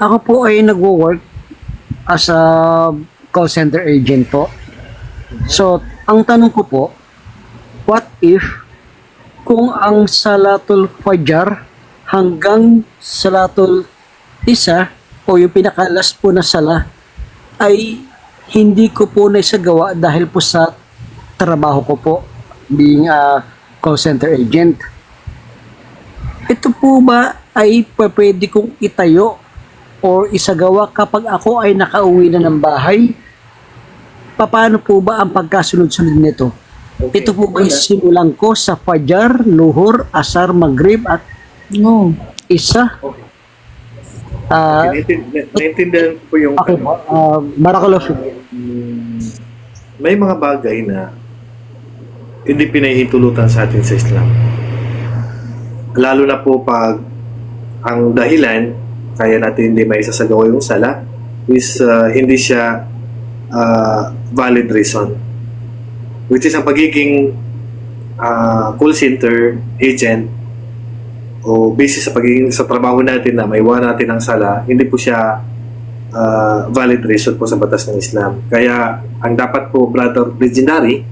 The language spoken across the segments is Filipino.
Ako po ay nagwo-work as a call center agent po. So, ang tanong ko po, what if kung ang Salatul Fajar hanggang Salatul Isa o yung pinakalas po na sala ay hindi ko po naisagawa dahil po sa trabaho ko po being a call center agent. Ito po ba ay pwede kong itayo or isagawa kapag ako ay nakauwi na ng bahay? Paano po ba ang pagkasunod-sunod nito? Ito po ba simulan ko sa Fajar, Luhur, Asar, Maghrib at No. Isa? Okay. Ah, Naiintin- na- Naiintindihan ko po yung okay ano. Uh, may mga bagay na hindi pinahihintulutan sa atin sa Islam. Lalo na po pag ang dahilan kaya natin hindi may sasagawa yung sala is uh, hindi siya uh, valid reason. Which is ang pagiging uh, call center agent o basis sa pagiging sa trabaho natin na may natin ang sala, hindi po siya uh, valid reason po sa batas ng Islam. Kaya ang dapat po, Brother Legendary,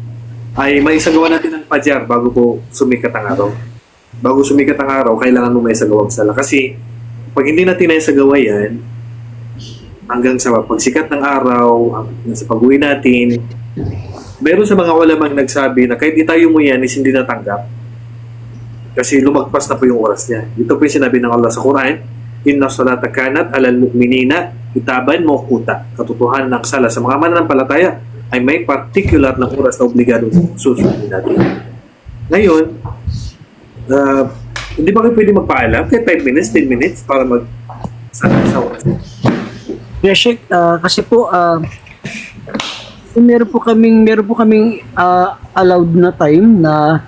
ay may isagawa natin ng pajar bago po sumikat ang araw. Bago sumikat ang araw, kailangan mo may isagawang sala. Kasi pag hindi natin naisagawa yan, hanggang sa pagsikat ng araw, sa pag-uwi natin, meron sa mga ulamang nagsabi na kahit itayo mo yan is hindi natanggap kasi lumagpas na po yung oras niya. Ito po yung sinabi ng Allah sa Quran, Inna salata kanat alal mu'minina kitaban mawquta. Katotohanan ng sala sa mga mananampalataya ay may particular na oras na obligado susundin natin. Ngayon, uh, hindi ba kayo pwede magpaalam? Kahit 5 minutes, 10 minutes para mag sa niya. Yes, Sheikh, ah, kasi po ah, meron po kaming meron po kaming ah, allowed na time na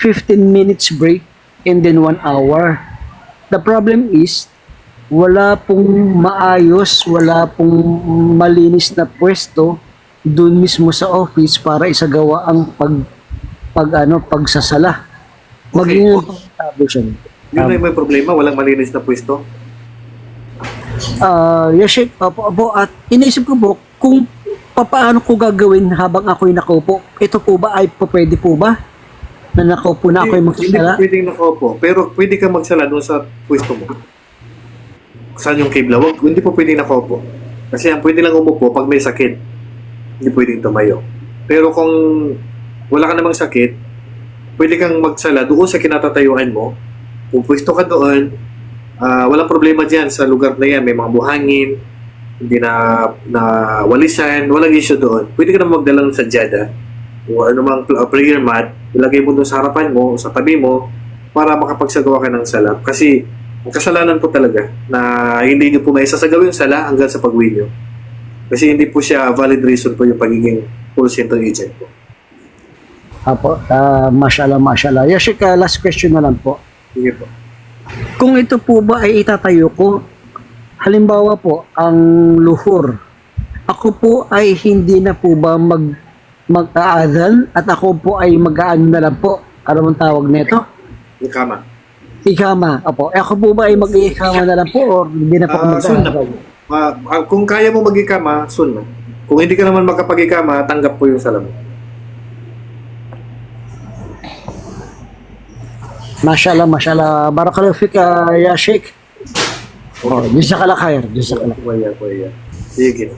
15 minutes break and then 1 hour. The problem is wala pong maayos, wala pong malinis na pwesto doon mismo sa office para isagawa ang pag pag ano pagsasala. Maging establishment. Yun na yung may problema, walang malinis na pwesto. Ah, yes, Sheikh. Opo, opo. At iniisip ko po, kung papaano ko gagawin habang ako'y nakaupo, ito po ba ay po pwede po ba? Na nakaupo na ako'y Hindi magsasala? po pwedeng nakaupo. Pero pwede ka magsala doon sa pwesto mo. Saan yung kibla? Wag, hindi po pwedeng nakaupo. Kasi ang pwede lang umupo pag may sakit. Hindi pwedeng tumayo. Pero kung wala ka namang sakit, pwede kang magsala doon sa kinatatayuan mo. Kung pwesto ka doon, ah, walang problema dyan sa lugar na yan. May mga buhangin, hindi na, na walisan, walang issue doon. Pwede ka na magdala ng sadyada o anumang uh, prayer mat, ilagay mo doon sa harapan mo, sa tabi mo, para makapagsagawa ka ng sala. Kasi, ang kasalanan po talaga na hindi nyo po may sasagawa yung sala hanggang sa pag-uwi nyo. Kasi hindi po siya valid reason po yung pagiging call center agent po. Apo, ah, mashallah, mashallah. Yes, Sheikh, ah, last question na lang po. Sige po. Kung ito po ba ay itatayo ko, halimbawa po, ang luhur, ako po ay hindi na po ba mag mag-aadhan at ako po ay mag-aano na lang po. Ano bang tawag nito? Yung kama. Ikama. Apo. Eh, ako po ba ay mag-ikama na lang po or hindi na po ako Ah, mag-aadhan? Ah, kung kaya mo mag-ikama, sunna. Kung hindi ka naman makapag-ikama, tanggap po yung sala mo. Mashallah, mashallah. Barakallahu fik, ya Sheikh. Oh, Jazakallah khair. Jazakallah. Kuya, kuya. Sige.